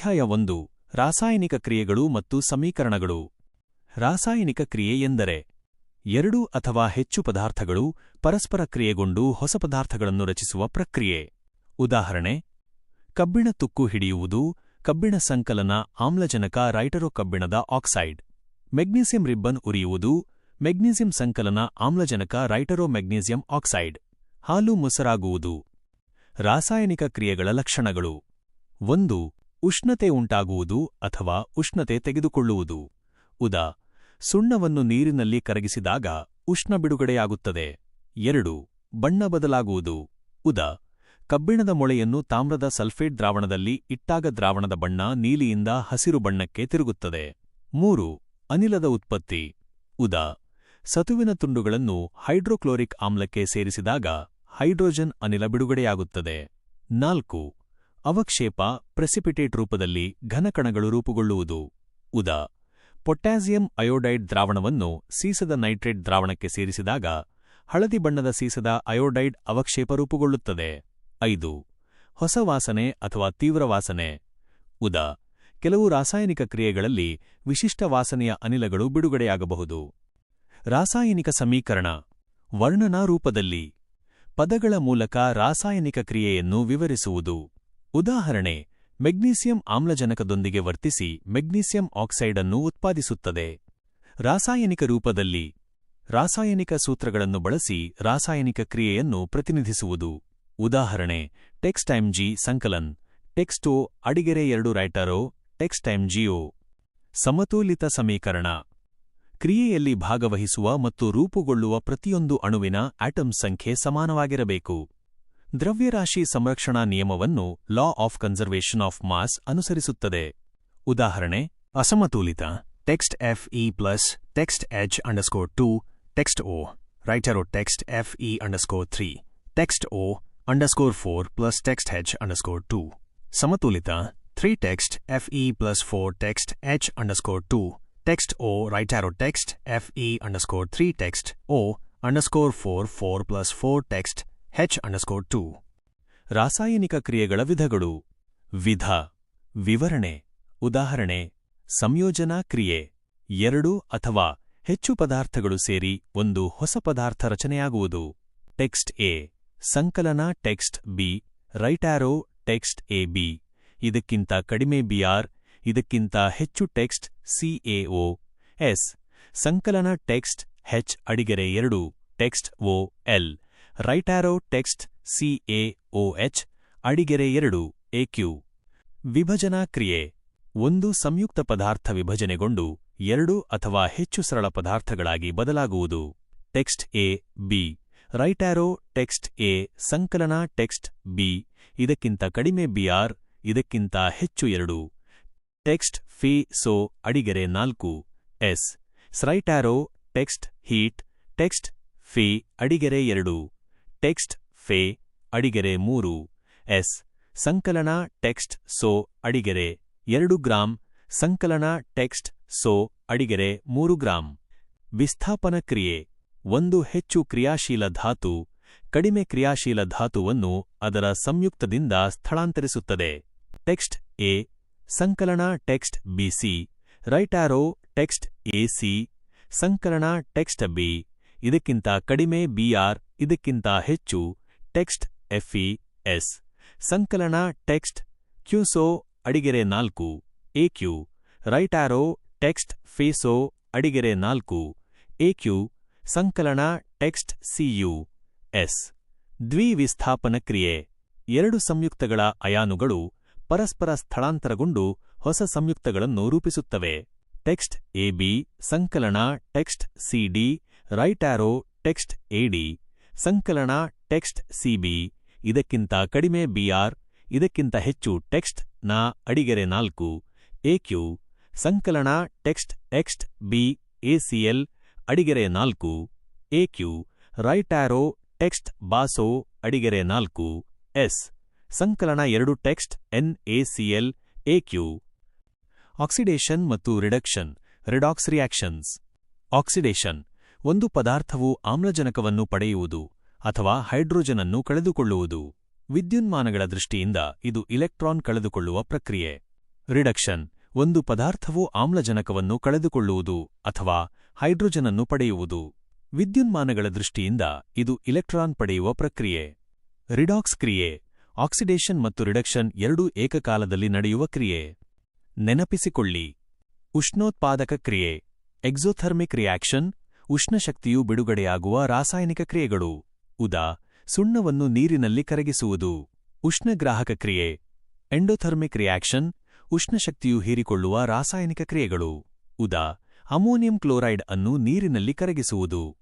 ಅಧ್ಯಾಯ ಒಂದು. ರಾಸಾಯನಿಕ ಕ್ರಿಯೆಗಳು ಮತ್ತು ಸಮೀಕರಣಗಳು. ರಾಸಾಯನಿಕ ಕ್ರಿಯೆ ಎಂದರೆ ಎರಡು ಅಥವಾ ಹೆಚ್ಚು ಪದಾರ್ಥಗಳು ಪರಸ್ಪರ ಕ್ರಿಯೆಗೊಂಡು ಹೊಸ ಪದಾರ್ಥಗಳನ್ನು ರಚಿಸುವ ಪ್ರಕ್ರಿಯೆ. ಉದಾಹರಣೆ, ಕಬ್ಬಿಣ ತುಕ್ಕು ಹಿಡಿಯುವುದು, ಕಬ್ಬಿಣ ಸಂಕಲನ ಆಮ್ಲಜನಕ ರೈಟರೋ ಕಬ್ಬಿಣದ ಆಕ್ಸೈಡ್. ಮೆಗ್ನೀಸಿಯಂ ರಿಬ್ಬನ್ ಉರಿಯುವುದು, ಮೆಗ್ನೀಸಿಯಂ ಸಂಕಲನ ಆಮ್ಲಜನಕ ರೈಟರೋ ಮೆಗ್ನೀಸಿಯಂ ಆಕ್ಸೈಡ್. ಹಾಲು ಮೊಸರಾಗುವುದು. ರಾಸಾಯನಿಕ ಕ್ರಿಯೆಗಳ ಲಕ್ಷಣಗಳು. ಒಂದು ಉಷ್ಣತೆ ಉಂಟಾಗುವುದು ಅಥವಾ ಉಷ್ಣತೆ ತೆಗೆದುಕೊಳ್ಳುವುದು. ಉದಾ. ಸುಣ್ಣವನ್ನು ನೀರಿನಲ್ಲಿ ಕರಗಿಸಿದಾಗ ಉಷ್ಣ ಬಿಡುಗಡೆಯಾಗುತ್ತದೆ. ಎರಡು. ಬಣ್ಣ ಬದಲಾಗುವುದು. ಉದಾ. ಕಬ್ಬಿಣದ ಮೊಳೆಯನ್ನು ತಾಮ್ರದ ಸಲ್ಫೇಟ್ ದ್ರಾವಣದಲ್ಲಿ ಇಟ್ಟಾಗ ದ್ರಾವಣದ ಬಣ್ಣ ನೀಲಿಯಿಂದ ಹಸಿರು ಬಣ್ಣಕ್ಕೆ ತಿರುಗುತ್ತದೆ. ಮೂರು. ಅನಿಲದ ಉತ್ಪತ್ತಿ. ಉದಾ. ಸತುವಿನ ತುಂಡುಗಳನ್ನು ಹೈಡ್ರೋಕ್ಲೋರಿಕ್ ಆಮ್ಲಕ್ಕೆ ಸೇರಿಸಿದಾಗ ಹೈಡ್ರೋಜನ್ ಅನಿಲ ಬಿಡುಗಡೆಯಾಗುತ್ತದೆ. ನಾಲ್ಕು. ಅವಕ್ಷೇಪ ಪ್ರೆಸಿಪಿಟೇಟ್ ರೂಪದಲ್ಲಿ ಘನಕಣಗಳು ರೂಪುಗೊಳ್ಳುವುದು. ಉದಾ, ಪೊಟ್ಯಾಸಿಯಂ ಅಯೋಡೈಡ್ ದ್ರಾವಣವನ್ನು ಸೀಸದ ನೈಟ್ರೇಟ್ ದ್ರಾವಣಕ್ಕೆ ಸೇರಿಸಿದಾಗ ಹಳದಿ ಬಣ್ಣದ ಸೀಸದ ಅಯೋಡೈಡ್ ಅವಕ್ಷೇಪ ರೂಪುಗೊಳ್ಳುತ್ತದೆ. ಐದು, ಹೊಸ ವಾಸನೆ ಅಥವಾ ತೀವ್ರ ವಾಸನೆ. ಉದಾ, ಕೆಲವು ರಾಸಾಯನಿಕ ಕ್ರಿಯೆಗಳಲ್ಲಿ ವಿಶಿಷ್ಟ ವಾಸನೆಯ ಅನಿಲಗಳು ಬಿಡುಗಡೆಯಾಗಬಹುದು. ರಾಸಾಯನಿಕ ಸಮೀಕರಣ, ವರ್ಣನಾ ರೂಪದಲ್ಲಿ, ಪದಗಳ ಮೂಲಕ ರಾಸಾಯನಿಕ ಕ್ರಿಯೆಯನ್ನು ವಿವರಿಸುವುದು. ಉದಾಹರಣೆ, ಮೆಗ್ನೀಸಿಯಂ ಆಮ್ಲಜನಕದೊಂದಿಗೆ ವರ್ತಿಸಿ ಮೆಗ್ನೀಸಿಯಂ ಆಕ್ಸೈಡ್ ಅನ್ನು ಉತ್ಪಾದಿಸುತ್ತದೆ. ರಾಸಾಯನಿಕ ರೂಪದಲ್ಲಿ, ರಾಸಾಯನಿಕ ಸೂತ್ರಗಳನ್ನು ಬಳಸಿ ರಾಸಾಯನಿಕ ಕ್ರಿಯೆಯನ್ನು ಪ್ರತಿನಿಧಿಸುವುದು. ಉದಾಹರಣೆ ಟೆಕ್ಸ್ಟೈಮ್ ಜಿ ಸಂಕಲನ್, ಟೆಕ್ಸ್ಟೋ ಅಡಿಗೆರೆ ಎರಡು ರೈಟರೋ ಟೆಕ್ಸ್ಟೈಮ್ ಸಮತೋಲಿತ ಸಮೀಕರಣ. ಕ್ರಿಯೆಯಲ್ಲಿ ಭಾಗವಹಿಸುವ ಮತ್ತು ರೂಪುಗೊಳ್ಳುವ ಪ್ರತಿಯೊಂದು ಅಣುವಿನ ಆಟಮ್ ಸಂಖ್ಯೆ ಸಮಾನವಾಗಿರಬೇಕು. ದ್ರವ್ಯರಾಶಿ ಸಂರಕ್ಷಣಾ ನಿಯಮವನ್ನು law of conservation of mass ಅನುಸರಿಸುತ್ತದೆ. ಉದಾಹರಣೆ, ಅಸಮತೋಲಿತ text F E plus text H underscore two text O right arrow text F E underscore three text O underscore four plus text H underscore two ಸಮತೋಲಿತ three text F E plus four text H underscore two text O right arrow text F E underscore three text O underscore four four plus four text H underscore two ರಾಸಾಯನಿಕ ಕ್ರಿಯೆಗಳ ವಿಧಗಳು. ವಿಧ. ವಿವರಣೆ. ಉದಾಹರಣೆ. ಸಂಯೋಜನಾ ಕ್ರಿಯೆ. ಎರಡು ಅಥವಾ ಹೆಚ್ಚು ಪದಾರ್ಥಗಳು ಸೇರಿ ಒಂದು ಹೊಸ ಪದಾರ್ಥ ರಚನೆಯಾಗುವುದು. ಟೆಕ್ಸ್ಟ್ ಎ ಸಂಕಲನ text B right arrow text A B ಇದಕ್ಕಿಂತ ಕಡಿಮೆ ಬಿಆರ್ ಇದಕ್ಕಿಂತ ಹೆಚ್ಚು ಟೆಕ್ಸ್ಟ್ ಸಿಎಒ ಎಸ್ ಸಂಕಲನ ಟೆಕ್ಸ್ಟ್ ಹೆಚ್ ಅಡಿಗೆರೆ ಎರಡು text O L right arrow text CAOH ಅಡಿಗೆರೆ ಎರಡು ಎಕ್ಯೂ ವಿಭಜನಾ ಕ್ರಿಯೆ. ಒಂದು ಸಂಯುಕ್ತ ಪದಾರ್ಥ ವಿಭಜನೆಗೊಂಡು ಎರಡು ಅಥವಾ ಹೆಚ್ಚು ಸರಳ ಪದಾರ್ಥಗಳಾಗಿ ಬದಲಾಗುವುದು. Text A, B. Right arrow text A, ಸಂಕಲನ ಟೆಕ್ಸ್ಟ್ ಬಿ. ಇದಕ್ಕಿಂತ ಕಡಿಮೆ ಬಿಆರ್ ಇದಕ್ಕಿಂತ ಹೆಚ್ಚು ಎರಡು. ಟೆಕ್ಸ್ಟ್ ಫಿ, ಸೋ, ಅಡಿಗೆರೆ ನಾಲ್ಕು. S. S right arrow text heat, text ಫಿ, ಅಡಿಗೆರೆ ಎರಡು. ಟೆಕ್ಸ್ಟ್ ಫೆ, ಅಡಿಗೆರೆ ಮೂರು, ಎಸ್, ಸಂಕಲನ ಟೆಕ್ಸ್ಟ್ ಸೋ, ಅಡಿಗೆರೆ ಎರಡು ಗ್ರಾಂ, ಸಂಕಲನ ಟೆಕ್ಸ್ಟ್ ಸೋ, ಅಡಿಗೆರೆ ಮೂರು ಗ್ರಾಂ. ವಿಸ್ಥಾಪನ ಕ್ರಿಯೆ, ಒಂದು ಹೆಚ್ಚು ಕ್ರಿಯಾಶೀಲ ಧಾತು, ಕಡಿಮೆ ಕ್ರಿಯಾಶೀಲ ಧಾತುವನ್ನು ಅದರ ಸಂಯುಕ್ತದಿಂದ ಸ್ಥಳಾಂತರಿಸುತ್ತದೆ. ಟೆಕ್ಸ್ಟ್ ಎ, ಸಂಕಲನ text BC right arrow text C, ಸಂಕಲನ ಟೆಕ್ಸ್ಟ್ ಬಿ, ಇದಕ್ಕಿಂತ ಕಡಿಮೆ ಬಿಆರ್ ಇದಕ್ಕಿಂತ ಹೆಚ್ಚು ಟೆಕ್ಸ್ಟ್ ಎಫ್ಇ ಎಸ್ ಸಂಕಲನ ಟೆಕ್ಸ್ಟ್ ಕ್ಯೂಸೋ ಅಡಿಗೆರೆ ನಾಲ್ಕು. ಎಕ್ಯೂ ಆರೋ ಟೆಕ್ಸ್ಟ್ ಫೇಸೋ ಅಡಿಗೆರೆ ನಾಲ್ಕು. ಎಕ್ಯೂ ಸಂಕಲನ ಟೆಕ್ಸ್ಟ್ ಸಿಯು ಎಸ್ ದ್ವಿವಿಸ್ಥಾಪನ ಕ್ರಿಯೆ. ಎರಡು ಸಂಯುಕ್ತಗಳ ಅಯಾನುಗಳು ಪರಸ್ಪರ ಸ್ಥಳಾಂತರಗೊಂಡು ಹೊಸ ಸಂಯುಕ್ತಗಳನ್ನು ರೂಪಿಸುತ್ತವೆ. ಟೆಕ್ಸ್ಟ್ ಎಬಿ ಸಂಕಲನ text CD arrow text AD ಸಂಕಲನ ಟೆಕ್ಸ್ಟ್ ಸಿಬಿ ಇದಕ್ಕಿಂತ ಕಡಿಮೆ ಬಿಆರ್ ಇದಕ್ಕಿಂತ ಹೆಚ್ಚು ಟೆಕ್ಸ್ಟ್ನ ಅಡಿಗೆರೆ ನಾಲ್ಕು. ಎಕ್ಯೂ ಸಂಕಲನ ಟೆಕ್ಸ್ಟ್ ಎಕ್ಸ್ಟ್ ಬಿ ಎಸಿಎಲ್ ಅಡಿಗೆರೆ ನಾಲ್ಕು. ಎಕ್ಯೂ ಆರೋ ಟೆಕ್ಸ್ಟ್ ಬಾಸೋ, ಅಡಿಗೆರೆ ನಾಲ್ಕು. ಎಸ್ ಸಂಕಲನ ಎರಡು text N ACL AQ oxidation ಮತ್ತು ರಿಡಕ್ಷನ್ ರಿಡಾಕ್ಸ್ ರಿಯಾಕ್ಷನ್ಸ್ ಆಕ್ಸಿಡೇಷನ್ ಒಂದು ಪದಾರ್ಥವು ಆಮ್ಲಜನಕವನ್ನು ಪಡೆಯುವುದು ಅಥವಾ ಹೈಡ್ರೋಜನ್ ಅನ್ನು ಕಳೆದುಕೊಳ್ಳುವುದು. ವಿದ್ಯುನ್ಮಾನಗಳ ದೃಷ್ಟಿಯಿಂದ ಇದು ಇಲೆಕ್ಟ್ರಾನ್ ಕಳೆದುಕೊಳ್ಳುವ ಪ್ರಕ್ರಿಯೆ. ರಿಡಕ್ಷನ್ ಒಂದು ಪದಾರ್ಥವು ಆಮ್ಲಜನಕವನ್ನು ಕಳೆದುಕೊಳ್ಳುವುದು ಅಥವಾ ಹೈಡ್ರೋಜನನ್ನು ಪಡೆಯುವುದು. ವಿದ್ಯುನ್ಮಾನಗಳ ದೃಷ್ಟಿಯಿಂದ ಇದು ಇಲೆಕ್ಟ್ರಾನ್ ಪಡೆಯುವ ಪ್ರಕ್ರಿಯೆ. ರಿಡಾಕ್ಸ್ ಕ್ರಿಯೆ ಆಕ್ಸಿಡೇಷನ್ ಮತ್ತು ರಿಡಕ್ಷನ್ ಎರಡೂ ಏಕಕಾಲದಲ್ಲಿ ನಡೆಯುವ ಕ್ರಿಯೆ. ನೆನಪಿಸಿಕೊಳ್ಳಿ. ಉಷ್ಣೋತ್ಪಾದಕ ಕ್ರಿಯೆ. ಎಕ್ಸೋಥರ್ಮಿಕ್ ರಿಯಾಕ್ಷನ್ ಉಷ್ಣಶಕ್ತಿಯು ಬಿಡುಗಡೆಯಾಗುವ ರಾಸಾಯನಿಕ ಕ್ರಿಯೆಗಳು. ಉದಾ, ಸುಣ್ಣವನ್ನು ನೀರಿನಲ್ಲಿ ಕರಗಿಸುವುದು. ಉಷ್ಣಗ್ರಾಹಕ ಕ್ರಿಯೆ. ಎಂಡೋಥರ್ಮಿಕ್ ರಿಯಾಕ್ಷನ್, ಉಷ್ಣಶಕ್ತಿಯು ಹೀರಿಕೊಳ್ಳುವ ರಾಸಾಯನಿಕ ಕ್ರಿಯೆಗಳು. ಉದಾ, ಅಮೋನಿಯಂ ಕ್ಲೋರೈಡ್ ಅನ್ನು ನೀರಿನಲ್ಲಿ ಕರಗಿಸುವುದು.